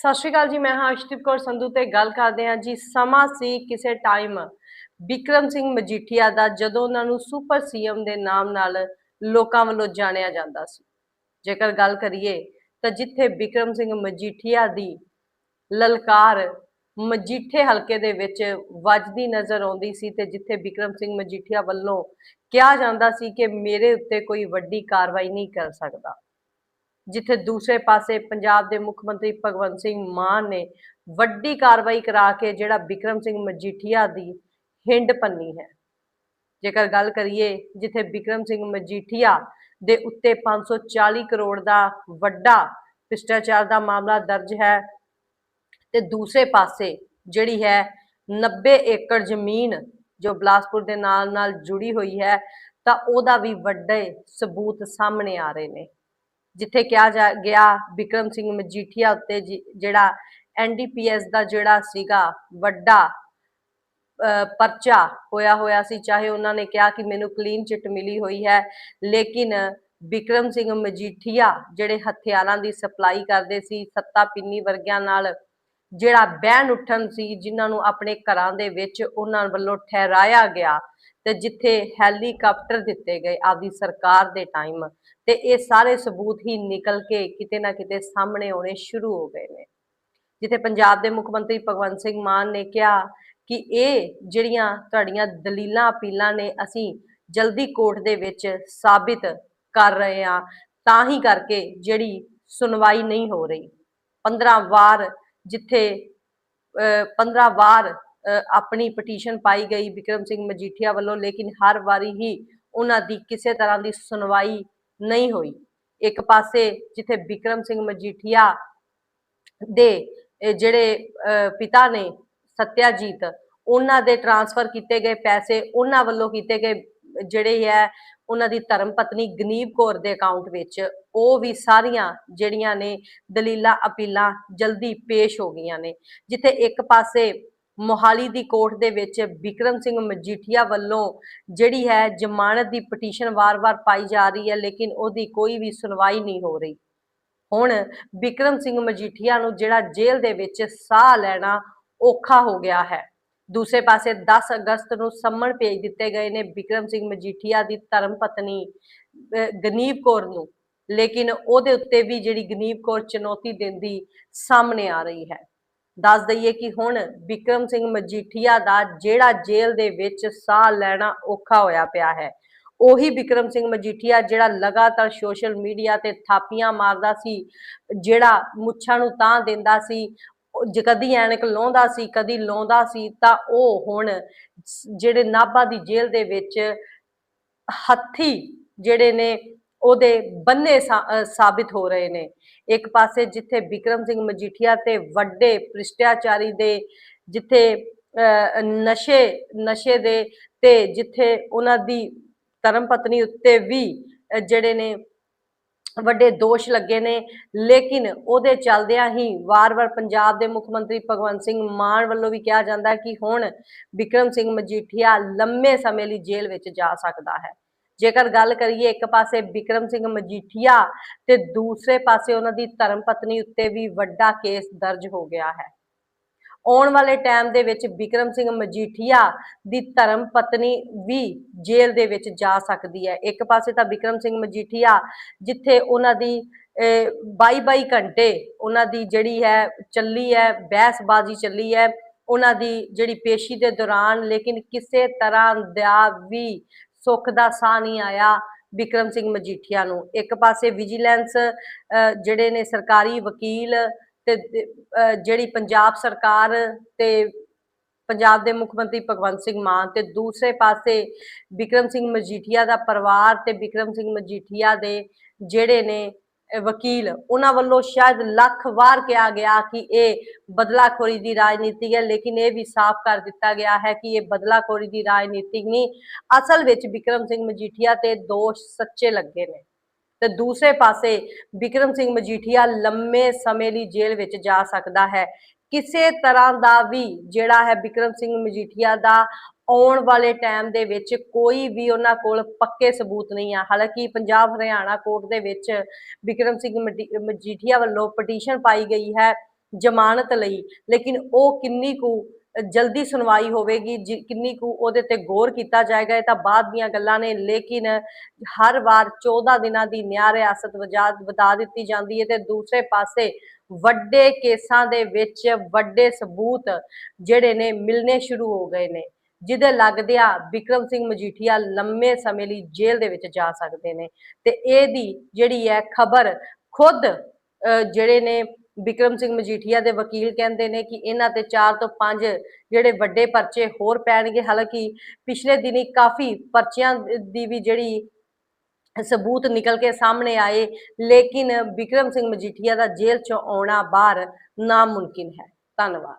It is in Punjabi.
ਸਤਿ ਸ਼੍ਰੀ ਅਕਾਲ ਜੀ, ਮੈਂ ਹਾਂ ਅਸ਼ਦੀਪ ਕੌਰ ਸੰਧੂ ਤੇ ਗੱਲ ਕਰਦੇ ਹਾਂ ਜੀ, ਸਮਾਂ ਸੀ ਕਿਸੇ ਟਾਈਮ ਵਿਕਰਮ ਸਿੰਘ ਮਜੀਠੀਆ ਦਾ, ਜਦੋਂ ਉਹਨਾਂ ਨੂੰ ਸੁਪਰ ਸੀਐਮ ਦੇ ਨਾਮ ਨਾਲ ਲੋਕਾਂ ਵੱਲੋਂ ਜਾਣਿਆ ਜਾਂਦਾ ਸੀ। ਜੇਕਰ ਗੱਲ ਕਰੀਏ ਤਾਂ ਜਿੱਥੇ ਵਿਕਰਮ ਸਿੰਘ ਮਜੀਠੀਆ ਦੀ ਲਲਕਾਰ ਮਜੀਠੇ ਹਲਕੇ ਦੇ ਵਿੱਚ ਵੱਜਦੀ ਨਜ਼ਰ ਆਉਂਦੀ ਸੀ ਤੇ ਜਿੱਥੇ ਵਿਕਰਮ ਸਿੰਘ ਮਜੀਠੀਆ ਵੱਲੋਂ ਕਿਹਾ ਜਾਂਦਾ ਸੀ ਕਿ ਮੇਰੇ ਉੱਤੇ ਕੋਈ ਵੱਡੀ ਕਾਰਵਾਈ ਨਹੀਂ ਕਰ ਸਕਦਾ। ਜਿੱਥੇ ਦੂਸਰੇ ਪਾਸੇ ਪੰਜਾਬ ਦੇ ਮੁੱਖ ਮੰਤਰੀ ਭਗਵੰਤ ਸਿੰਘ ਮਾਨ ਨੇ ਵੱਡੀ ਕਾਰਵਾਈ ਕਰਾ ਕੇ ਜਿਹੜਾ ਵਿਕਰਮ ਸਿੰਘ ਮਜੀਠੀਆ ਦੀ ਹਿੰਡ ਪੰਨੀ ਹੈ। ਜੇਕਰ ਗੱਲ ਕਰੀਏ ਜਿੱਥੇ ਵਿਕਰਮ ਸਿੰਘ ਮਜੀਠੀਆ ਦੇ ਉੱਤੇ 540 ਕਰੋੜ ਦਾ ਵੱਡਾ ਭ੍ਰਿਸ਼ਟਾਚਾਰ ਦਾ ਮਾਮਲਾ ਦਰਜ ਹੈ ਤੇ ਦੂਸਰੇ ਪਾਸੇ ਜਿਹੜੀ ਹੈ 90 ਏਕੜ ਜ਼ਮੀਨ ਜੋ ਬਲਾਸਪੁਰ ਦੇ ਨਾਲ ਨਾਲ ਜੁੜੀ ਹੋਈ ਹੈ ਤਾਂ ਉਹਦਾ ਵੀ ਵੱਡੇ ਸਬੂਤ ਸਾਹਮਣੇ ਆ ਰਹੇ ਨੇ। ਜਿੱਥੇ ਕਿਹਾ ਜਾ ਗਿਆ ਵਿਕਰਮ ਸਿੰਘ ਮਜੀਠੀਆ ਉੱਤੇ ਜਿਹੜਾ ਐਨਡੀਪੀਐਸ ਦਾ ਜਿਹੜਾ ਸੀਗਾ ਵੱਡਾ ਪਰਚਾ ਹੋਇਆ ਹੋਇਆ ਸੀ, ਚਾਹੇ ਉਹਨਾਂ ਨੇ ਕਿਹਾ ਕਿ ਮੈਨੂੰ ਕਲੀਨ ਚਿੱਟ ਮਿਲੀ ਹੋਈ ਹੈ, ਲੇਕਿਨ ਵਿਕਰਮ ਸਿੰਘ ਮਜੀਠੀਆ ਜਿਹੜੇ ਹਥਿਆਰਾਂ ਦੀ ਸਪਲਾਈ ਕਰਦੇ ਸੀ, ਸੱਤਾ ਪਿੰਨੀ ਵਰਗਿਆਂ ਨਾਲ ਜਿਹੜਾ ਬੈਨ ਉੱਠਣ ਸੀ, ਜਿਨ੍ਹਾਂ ਨੂੰ ਆਪਣੇ ਘਰਾਂ ਦੇ ਵਿੱਚ ਉਹਨਾਂ ਵੱਲੋਂ ਠਹਿਰਾਇਆ ਗਿਆ ਤੇ ਜਿੱਥੇ ਹੈਲੀਕਾਪਟਰ ਦਿੱਤੇ ਗਏ ਆਪਦੀ ਸਰਕਾਰ ਦੇ ਟਾਈਮ ਤੇ ਇਹ ਸਾਰੇ ਸਬੂਤ ਹੀ ਨਿਕਲ ਕੇ ਕਿਤੇ ਨਾ ਕਿਤੇ ਸਾਹਮਣੇ ਆਉਣੇ ਸ਼ੁਰੂ ਹੋ ਗਏ ਨੇ। ਜਿੱਥੇ ਪੰਜਾਬ ਦੇ ਮੁੱਖ ਮੰਤਰੀ ਭਗਵੰਤ ਸਿੰਘ ਮਾਨ ਨੇ ਕਿਹਾ ਕਿ ਇਹ ਜਿਹੜੀਆਂ ਤੁਹਾਡੀਆਂ ਦਲੀਲਾਂ ਅਪੀਲਾਂ ਨੇ ਅਸੀਂ ਜਲਦੀ ਕੋਰਟ ਦੇ ਵਿੱਚ ਸਾਬਿਤ ਕਰ ਰਹੇ ਹਾਂ, ਤਾਂ ਹੀ ਕਰਕੇ ਜਿਹੜੀ ਸੁਣਵਾਈ ਨਹੀਂ ਹੋ ਰਹੀ। 15 ਵਾਰ ਜਿੱਥੇ, ਅਹ 15 ਵਾਰ ਆਪਣੀ ਪਟੀਸ਼ਨ ਪਾਈ ਗਈ ਵਿਕਰਮ ਸਿੰਘ ਮਜੀਠੀਆ ਵੱਲੋਂ, ਲੇਕਿਨ ਹਰ ਵਾਰੀ ਹੀ ਉਹਨਾਂ ਦੀ ਕਿਸੇ ਤਰ੍ਹਾਂ ਦੀ ਸੁਣਵਾਈ ਨਹੀਂ ਹੋਈ। ਇੱਕ ਪਾਸੇ ਜਿੱਥੇ ਵਿਕਰਮ ਸਿੰਘ ਮਜੀਠੀਆ ਦੇ ਜਿਹੜੇ ਪਿਤਾ ਨੇ ਸਤਿਆਜੀਤ, ਉਹਨਾਂ ਦੇ ਟ੍ਰਾਂਸਫਰ ਕੀਤੇ ਗਏ ਪੈਸੇ, ਉਹਨਾਂ ਵੱਲੋਂ ਕੀਤੇ ਗਏ ਜਿਹੜੇ ਹੈ, ਉਹਨਾਂ ਦੀ ਧਰਮ ਪਤਨੀ ਗਨੀਵ ਕੌਰ ਦੇ ਅਕਾਊਂਟ ਵਿੱਚ, ਉਹ ਵੀ ਸਾਰੀਆਂ ਜਿਹੜੀਆਂ ਨੇ ਦਲੀਲਾਂ ਅਪੀਲਾਂ ਜਲਦੀ ਪੇਸ਼ ਹੋ ਗਈਆਂ ਨੇ। ਜਿੱਥੇ ਇੱਕ ਪਾਸੇ ਮੋਹਾਲੀ ਦੀ ਕੋਰਟ ਦੇ ਵਿੱਚ ਵਿਕਰਮ ਸਿੰਘ ਮਜੀਠੀਆ ਵੱਲੋਂ ਜਿਹੜੀ ਹੈ ਜ਼ਮਾਨਤ ਦੀ ਪਟੀਸ਼ਨ ਵਾਰ-ਵਾਰ ਪਾਈ ਜਾ ਰਹੀ ਹੈ, ਲੇਕਿਨ ਉਹਦੀ ਕੋਈ ਵੀ ਸੁਣਵਾਈ ਨਹੀਂ ਹੋ ਰਹੀ। ਹੁਣ ਵਿਕਰਮ ਸਿੰਘ ਮਜੀਠੀਆ ਨੂੰ ਜਿਹੜਾ ਜੇਲ੍ਹ ਦੇ ਵਿੱਚ ਸਾਹ ਲੈਣਾ ਔਖਾ ਹੋ ਗਿਆ ਹੈ। ਦੂਸਰੇ ਪਾਸੇ 10 ਅਗਸਤ ਨੂੰ ਸੰਮਣ ਭੇਜ ਦਿੱਤੇ ਗਏ ਨੇ ਵਿਕਰਮ ਸਿੰਘ ਮਜੀਠੀਆ ਦੀ ਧਰਮ ਪਤਨੀ, ਅਹ, ਗਨੀਵ ਕੌਰ ਨੂੰ। ਲੇਕਿਨ ਉਹਦੇ ਉੱਤੇ ਵੀ ਜਿਹੜੀ ਗਨੀਵ ਕੌਰ ਚੁਣੌਤੀ ਦਿੰਦੀ ਸਾਹਮਣੇ ਆ ਰਹੀ ਹੈ। ਦੱਸ ਦਈਏ ਕਿ ਹੁਣ ਵਿਕਰਮ ਸਿੰਘ ਮਜੀਠੀਆ ਦਾ ਜਿਹੜਾ ਜੇਲ੍ਹ ਦੇ ਵਿੱਚ ਸਾਹ ਲੈਣਾ ਔਖਾ ਹੋਇਆ ਪਿਆ ਹੈ। ਉਹੀ ਵਿਕਰਮ ਸਿੰਘ ਮਜੀਠੀਆ ਜਿਹੜਾ ਲਗਾਤਾਰ ਸੋਸ਼ਲ ਮੀਡੀਆ ਤੇ ਥਾਪੀਆਂ ਮਾਰਦਾ ਸੀ, ਜਿਹੜਾ ਮੁੱਛਾਂ ਨੂੰ ਤਾਂ ਦਿੰਦਾ ਸੀ ਉਹ ਕਦੀ ਐਨਕ ਲਾਉਂਦਾ ਸੀ, ਕਦੀ ਲਾਉਂਦਾ ਸੀ, ਤਾਂ ਉਹ ਹੁਣ ਜਿਹੜੇ ਨਾਭਾ ਦੀ ਜੇਲ੍ਹ ਦੇ ਵਿੱਚ ਹੱਥੀ ਜਿਹੜੇ ਨੇ ਉਹਦੇ ਬੰਨੇ ਸਾਬਿਤ ਹੋ ਰਹੇ ਨੇ। ਇੱਕ ਪਾਸੇ ਜਿੱਥੇ ਵਿਕਰਮ ਸਿੰਘ ਮਜੀਠੀਆ ਤੇ ਵੱਡੇ ਭ੍ਰਿਸ਼ਟਾਚਾਰੀ ਦੇ ਜਿੱਥੇ ਅਹ, ਨਸ਼ੇ ਨਸ਼ੇ ਦੇ ਤੇ ਜਿੱਥੇ ਉਹਨਾਂ ਦੀ ਧਰਮ ਪਤਨੀ ਉੱਤੇ ਵੀ ਜਿਹੜੇ ਨੇ ਵੱਡੇ ਦੋਸ਼ ਲੱਗੇ ਨੇ। ਲੇਕਿਨ ਉਹਦੇ ਚੱਲਦਿਆਂ ਹੀ ਵਾਰ-ਵਾਰ ਪੰਜਾਬ ਦੇ ਮੁੱਖ ਮੰਤਰੀ ਭਗਵੰਤ ਸਿੰਘ ਮਾਨ ਵੱਲੋਂ ਵੀ ਕਿਹਾ ਜਾਂਦਾ ਹੈ ਕਿ ਹੁਣ ਵਿਕਰਮ ਸਿੰਘ ਮਜੀਠੀਆ ਲੰਮੇ ਸਮੇਂ ਲਈ ਜੇਲ੍ਹ ਵਿੱਚ ਜਾ ਸਕਦਾ ਹੈ। ਜੇਕਰ ਗੱਲ ਕਰੀਏ ਇੱਕ ਪਾਸੇ ਵਿਕਰਮ ਸਿੰਘ ਮਜੀਠੀਆ ਤੇ ਦੂਸਰੇ ਪਾਸੇ ਉਹਨਾਂ ਦੀ ਧਰਮ ਪਤਨੀ ਉੱਤੇ ਵੀ ਵੱਡਾ ਕੇਸ ਦਰਜ ਹੋ ਗਿਆ ਹੈ। ਆਉਣ ਵਾਲੇ ਟਾਈਮ ਦੇ ਵਿੱਚ ਵਿਕਰਮ ਸਿੰਘ ਮਜੀਠੀਆ ਦੀ ਧਰਮ ਪਤਨੀ ਵੀ ਜੇਲ੍ਹ ਦੇ ਵਿੱਚ ਜਾ ਸਕਦੀ ਹੈ। ਇੱਕ ਪਾਸੇ ਤਾਂ ਵਿਕਰਮ ਸਿੰਘ ਮਜੀਠੀਆ ਜਿੱਥੇ ਉਹਨਾਂ ਦੀ 22-22 ਘੰਟੇ ਉਹਨਾਂ ਦੀ ਜਿਹੜੀ ਹੈ, ਚੱਲੀ ਹੈ, ਬਹਿਸਬਾਜ਼ੀ ਚੱਲੀ ਹੈ, ਉਹਨਾਂ ਦੀ ਜਿਹੜੀ ਪੇਸ਼ੀ ਦੇ ਦੌਰਾਨ, ਲੇਕਿਨ ਕਿਸੇ ਤਰ੍ਹਾਂ ਦਾ ਵੀ ਸੁੱਖ ਦਾ ਸਾਹ ਨਹੀਂ ਆਇਆ ਵਿਕਰਮ ਸਿੰਘ ਮਜੀਠੀਆ ਨੂੰ। ਇੱਕ ਪਾਸੇ ਵਿਜੀਲੈਂਸ ਜਿਹੜੇ ਨੇ ਸਰਕਾਰੀ ਵਕੀਲ ਤੇ ਅਹ, ਜਿਹੜੀ ਪੰਜਾਬ ਸਰਕਾਰ ਤੇ ਪੰਜਾਬ ਦੇ ਮੁੱਖ ਮੰਤਰੀ ਭਗਵੰਤ ਸਿੰਘ ਮਾਨ ਤੇ ਦੂਸਰੇ ਪਾਸੇ ਵਿਕਰਮ ਸਿੰਘ ਮਜੀਠੀਆ ਦਾ ਪਰਿਵਾਰ ਤੇ ਵਿਕਰਮ ਸਿੰਘ ਮਜੀਠੀਆ ਦੇ ਜਿਹੜੇ ਨੇ ਵਕੀਲ, ਉਹਨਾਂ ਵੱਲੋਂ ਸ਼ਾਇਦ ਲੱਖ ਵਾਰ ਕਿਹਾ ਗਿਆ ਕਿ ਇਹ ਬਦਲਾਖੋਰੀ ਦੀ ਰਾਜਨੀਤੀ ਹੈ, ਲੇਕਿਨ ਇਹ ਵੀ ਸਾਫ਼ ਕਰ ਦਿੱਤਾ ਗਿਆ ਹੈ ਕਿ ਇਹ ਬਦਲਾਖੋਰੀ ਦੀ ਰਾਜਨੀਤੀ ਨਹੀਂ। ਅਸਲ ਵਿੱਚ ਵਿਕਰਮ ਸਿੰਘ ਮਜੀਠੀਆ ਤੇ ਦੋਸ਼ ਸੱਚੇ ਲੱਗੇ ਨੇ। ਤੇ ਦੂਸਰੇ ਪਾਸੇ ਵਿਕਰਮ ਸਿੰਘ ਮਜੀਠੀਆ ਲੰਮੇ ਸਮੇਂ ਲਈ ਜੇਲ੍ਹ ਵਿੱਚ ਜਾ ਸਕਦਾ ਹੈ। ਕਿਸੇ ਤਰ੍ਹਾਂ ਦਾ ਵੀ ਜਿਹੜਾ ਹੈ ਵਿਕਰਮ ਸਿੰਘ ਮਜੀਠੀਆ ਦਾ ਆਉਣ ਵਾਲੇ ਟਾਈਮ ਦੇ ਵਿੱਚ ਕੋਈ ਵੀ ਉਹਨਾਂ ਕੋਲ ਪੱਕੇ ਸਬੂਤ ਨਹੀਂ ਆ। ਹਾਲਾਂਕਿ ਪੰਜਾਬ ਹਰਿਆਣਾ ਕੋਰਟ ਦੇ ਵਿੱਚ ਵਿਕਰਮ ਸਿੰਘ ਮਜੀ- ਮਜੀਠੀਆ ਵੱਲੋਂ ਪਟੀਸ਼ਨ ਪਾਈ ਗਈ ਹੈ ਜ਼ਮਾਨਤ ਲਈ। ਲੇਕਿਨ ਉਹ ਕਿੰਨੀ ਕੁ ਜਲਦੀ ਸੁਣਵਾਈ ਹੋਵੇਗੀ ਕਿੰਨੀ ਕੁ ਉਹਦੇ ਤੇ ਗੌਰ ਕੀਤਾ ਜਾਏਗਾ, ਇਹ ਤਾਂ ਬਾਅਦ ਦੀਆਂ ਗੱਲਾਂ ਨੇ। ਲੇਕਿਨ ਹਰ ਵਾਰ 14 ਦਿਨਾਂ ਦੀ ਨਿਆਂ ਰਿਆਸਤ ਵਜਾ, ਵਧਾ ਦਿੱਤੀ ਜਾਂਦੀ ਹੈ ਤੇ ਦੂਸਰੇ ਪਾਸੇ ਵੱਡੇ ਕੇਸਾਂ ਦੇ ਵਿੱਚ ਵੱਡੇ ਸਬੂਤ ਜਿਹੜੇ ਨੇ ਮਿਲਨੇ ਸ਼ੁਰੂ ਹੋ ਗਏ ਨੇ। ਜਿਹਦੇ ਲੱਗਦਿਆਂ ਵਿਕਰਮ ਸਿੰਘ ਮਜੀਠੀਆ ਲੰਮੇ ਸਮੇਂ ਲਈ ਜੇਲ੍ਹ ਦੇ ਵਿੱਚ ਜਾ ਸਕਦੇ ਨੇ ਤੇ ਇਹਦੀ ਜਿਹੜੀ ਹੈ ਖਬਰ ਖੁਦ ਅਹ, ਜਿਹੜੇ ਨੇ ਵਿਕਰਮ ਸਿੰਘ ਮਜੀਠੀਆ ਦੇ ਵਕੀਲ ਕਹਿੰਦੇ ਨੇ ਕਿ ਇਹਨਾਂ ਤੇ 4 ਤੋਂ 5 ਜਿਹੜੇ ਵੱਡੇ ਪਰਚੇ ਹੋਰ ਪੈਣਗੇ। ਹਾਲਾਂਕਿ ਪਿਛਲੇ ਦਿਨੀ ਕਾਫੀ ਪਰਚਿਆਂ ਦੀ ਵੀ ਜਿਹੜੀ ਸਬੂਤ ਨਿਕਲ ਕੇ ਸਾਹਮਣੇ ਆਏ ਲੇਕਿਨ ਵਿਕਰਮ ਸਿੰਘ ਮਜੀਠੀਆ ਦਾ ਜੇਲ੍ਹ ਚੋਂ ਆਉਣਾ ਬਾਹਰ ਨਾਮੁਮਕਿਨ ਹੈ। ਧੰਨਵਾਦ।